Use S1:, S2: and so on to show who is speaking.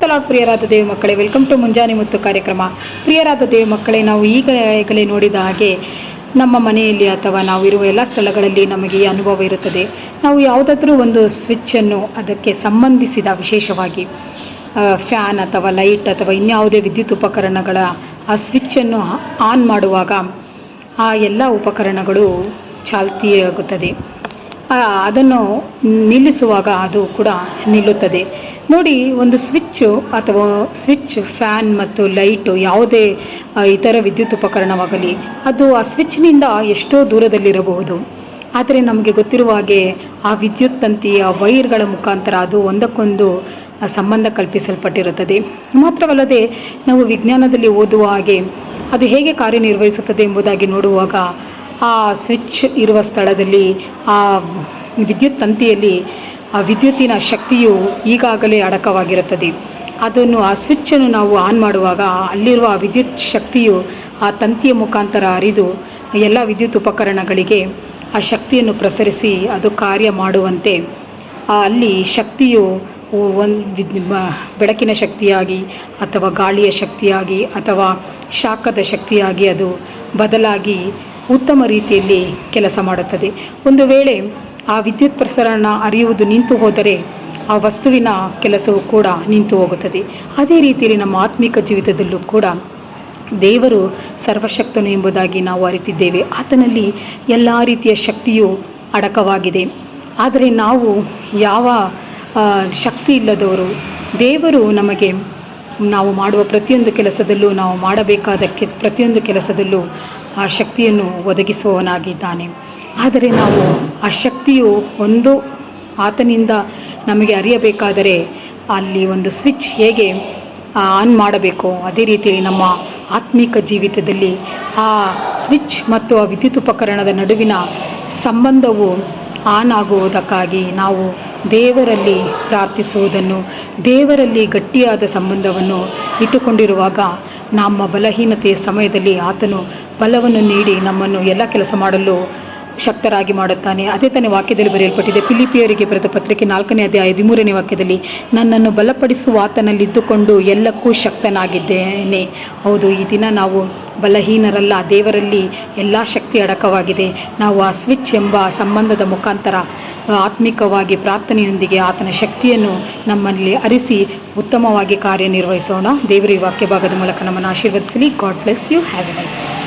S1: ತಲಾಟ್ ಪ್ರಿಯರಾದ ದೇವ ಮಕ್ಕಳೇ welcome to ಮುಂಜಾನೆ ಮುತ್ತು ಕಾರ್ಯಕ್ರಮ. ಪ್ರಿಯರಾದ ದೇವ ಮಕ್ಕಳೇ, ನಾವು ಈಗಲೇ ನೋಡಿದ ಹಾಗೆ ನಮ್ಮ ಮನೆಯಲ್ಲಿ ಅಥವಾ ನಾವು ಇರುವ ಎಲ್ಲ ಸ್ಥಳಗಳಲ್ಲಿ ನಮಗೆ ಈ ಅನುಭವ ಇರುತ್ತದೆ. ನಾವು ಯಾವುದಾದ್ರೂ ಒಂದು ಸ್ವಿಚ್ಚನ್ನು ಅದಕ್ಕೆ ಸಂಬಂಧಿಸಿದ ವಿಶೇಷವಾಗಿ ಫ್ಯಾನ್ ಅಥವಾ ಲೈಟ್ ಅಥವಾ ಇನ್ಯಾವುದೇ ವಿದ್ಯುತ್ ಉಪಕರಣಗಳ ಆ ಸ್ವಿಚ್ಚನ್ನು ಆನ್ ಮಾಡುವಾಗ ಆ ಎಲ್ಲ ಉಪಕರಣಗಳು ಚಾಲ್ತಿಯಾಗುತ್ತದೆ. ಅದನ್ನು ನಿಲ್ಲಿಸುವಾಗ ಅದು ಕೂಡ ನಿಲ್ಲುತ್ತದೆ. ನೋಡಿ, ಒಂದು ಸ್ವಿಚ್ಚು ಅಥವಾ ಸ್ವಿಚ್ ಫ್ಯಾನ್ ಮತ್ತು ಲೈಟು ಯಾವುದೇ ಇತರ ವಿದ್ಯುತ್ ಉಪಕರಣವಾಗಲಿ, ಅದು ಆ ಸ್ವಿಚ್ನಿಂದ ಎಷ್ಟೋ ದೂರದಲ್ಲಿರಬಹುದು. ಆದರೆ ನಮಗೆ ಗೊತ್ತಿರುವ ಹಾಗೆ ಆ ವಿದ್ಯುತ್ ತಂತಿಯ ವೈರ್ಗಳ ಮುಖಾಂತರ ಅದು ಒಂದಕ್ಕೊಂದು ಸಂಬಂಧ ಕಲ್ಪಿಸಲ್ಪಟ್ಟಿರುತ್ತದೆ. ಮಾತ್ರವಲ್ಲದೆ, ನಾವು ವಿಜ್ಞಾನದಲ್ಲಿ ಓದುವ ಹಾಗೆ ಅದು ಹೇಗೆ ಕಾರ್ಯನಿರ್ವಹಿಸುತ್ತದೆ ಎಂಬುದಾಗಿ ನೋಡುವಾಗ, ಆ ಸ್ವಿಚ್ ಇರುವ ಸ್ಥಳದಲ್ಲಿ, ಆ ವಿದ್ಯುತ್ ತಂತಿಯಲ್ಲಿ ಆ ವಿದ್ಯುತ್ತಿನ ಶಕ್ತಿಯು ಈಗಾಗಲೇ ಅಡಕವಾಗಿರುತ್ತದೆ. ಅದನ್ನು ಆ ಸ್ವಿಚ್ಚನ್ನು ನಾವು ಆನ್ ಮಾಡುವಾಗ ಅಲ್ಲಿರುವ ವಿದ್ಯುತ್ ಶಕ್ತಿಯು ಆ ತಂತಿಯ ಮುಖಾಂತರ ಹರಿದು ಎಲ್ಲ ವಿದ್ಯುತ್ ಉಪಕರಣಗಳಿಗೆ ಆ ಶಕ್ತಿಯನ್ನು ಪ್ರಸರಿಸಿ ಅದು ಕಾರ್ಯ ಮಾಡುವಂತೆ ಅಲ್ಲಿ ಶಕ್ತಿಯು ಒಂದು ಬೆಳಕಿನ ಶಕ್ತಿಯಾಗಿ ಅಥವಾ ಗಾಳಿಯ ಶಕ್ತಿಯಾಗಿ ಅಥವಾ ಶಾಖದ ಶಕ್ತಿಯಾಗಿ ಅದು ಬದಲಾಗಿ ಉತ್ತಮ ರೀತಿಯಲ್ಲಿ ಕೆಲಸ ಮಾಡುತ್ತದೆ. ಒಂದು ವೇಳೆ ಆ ವಿದ್ಯುತ್ ಪ್ರಸರಣ ಅರಿಯುವುದು ನಿಂತು ಹೋದರೆ ಆ ವಸ್ತುವಿನ ಕೆಲಸವು ಕೂಡ ನಿಂತು ಹೋಗುತ್ತದೆ. ಅದೇ ರೀತಿಯಲ್ಲಿ ನಮ್ಮ ಆತ್ಮಿಕ ಜೀವಿತದಲ್ಲೂ ಕೂಡ ದೇವರು ಸರ್ವಶಕ್ತನು ಎಂಬುದಾಗಿ ನಾವು ಅರಿತಿದ್ದೇವೆ. ಆತನಲ್ಲಿ ಎಲ್ಲ ರೀತಿಯ ಶಕ್ತಿಯು ಅಡಕವಾಗಿದೆ. ಆದರೆ ನಾವು ಯಾವ ಶಕ್ತಿ ಇಲ್ಲದವರು, ದೇವರು ನಮಗೆ ನಾವು ಮಾಡುವ ಪ್ರತಿಯೊಂದು ಕೆಲಸದಲ್ಲೂ, ನಾವು ಮಾಡಬೇಕಾದ ಪ್ರತಿಯೊಂದು ಕೆಲಸದಲ್ಲೂ ಆ ಶಕ್ತಿಯನ್ನು ಒದಗಿಸುವವನಾಗಿದ್ದಾನೆ. ಆದರೆ ನಾವು ಆ ಶಕ್ತಿಯು ಒಂದು ಆತನಿಂದ ನಮಗೆ ಅರಿಯಬೇಕಾದರೆ ಅಲ್ಲಿ ಒಂದು ಸ್ವಿಚ್ ಹೇಗೆ ಆನ್ ಮಾಡಬೇಕು. ಅದೇ ರೀತಿಯಲ್ಲಿ ನಮ್ಮ ಆತ್ಮಿಕ ಜೀವಿತದಲ್ಲಿ ಆ ಸ್ವಿಚ್ ಮತ್ತು ಆ ವಿದ್ಯುತ್ ಉಪಕರಣದ ನಡುವಿನ ಸಂಬಂಧವು ಆನ್ ಆಗುವುದಕ್ಕಾಗಿ ನಾವು ದೇವರಲ್ಲಿ ಪ್ರಾರ್ಥಿಸುವುದನ್ನು, ದೇವರಲ್ಲಿ ಗಟ್ಟಿಯಾದ ಸಂಬಂಧವನ್ನು ಇಟ್ಟುಕೊಂಡಿರುವಾಗ ನಮ್ಮ ಬಲಹೀನತೆಯ ಸಮಯದಲ್ಲಿ ಆತನು ಬಲವನ್ನು ನೀಡಿ ನಮ್ಮನ್ನು ಎಲ್ಲ ಕೆಲಸ ಮಾಡಲು ಶಕ್ತರಾಗಿ ಮಾಡುತ್ತಾನೆ. ಅದೇ ತಾನೇ ವಾಕ್ಯದಲ್ಲಿ ಬರೆಯಲ್ಪಟ್ಟಿದೆ, ಫಿಲಿಪಿಯರಿಗೆ ಬರೆದ ಪತ್ರಿಕೆ ನಾಲ್ಕನೇ ಅಧ್ಯಾಯ ಹದಿಮೂರನೇ ವಾಕ್ಯದಲ್ಲಿ, ನನ್ನನ್ನು ಬಲಪಡಿಸುವ ಆತನಲ್ಲಿದ್ದುಕೊಂಡು ಎಲ್ಲಕ್ಕೂ ಶಕ್ತನಾಗಿದ್ದೇನೆ. ಹೌದು, ಈ ದಿನ ನಾವು ಬಲಹೀನರಲ್ಲ, ದೇವರಲ್ಲಿ ಎಲ್ಲ ಶಕ್ತಿ ಅಡಕವಾಗಿದೆ. ನಾವು ಆ ಸ್ವಿಚ್ ಎಂಬ ಸಂಬಂಧದ ಮುಖಾಂತರ, ಆತ್ಮಿಕವಾಗಿ ಪ್ರಾರ್ಥನೆಯೊಂದಿಗೆ ಆತನ ಶಕ್ತಿಯನ್ನು ನಮ್ಮಲ್ಲಿ ಅರಿಸಿ ಉತ್ತಮವಾಗಿ ಕಾರ್ಯನಿರ್ವಹಿಸೋಣ. ದೇವರ ವಾಕ್ಯ ಭಾಗದ ಮೂಲಕ ನಮ್ಮನ್ನು ಆಶೀರ್ವದಿಸಲಿ. God bless you have a nice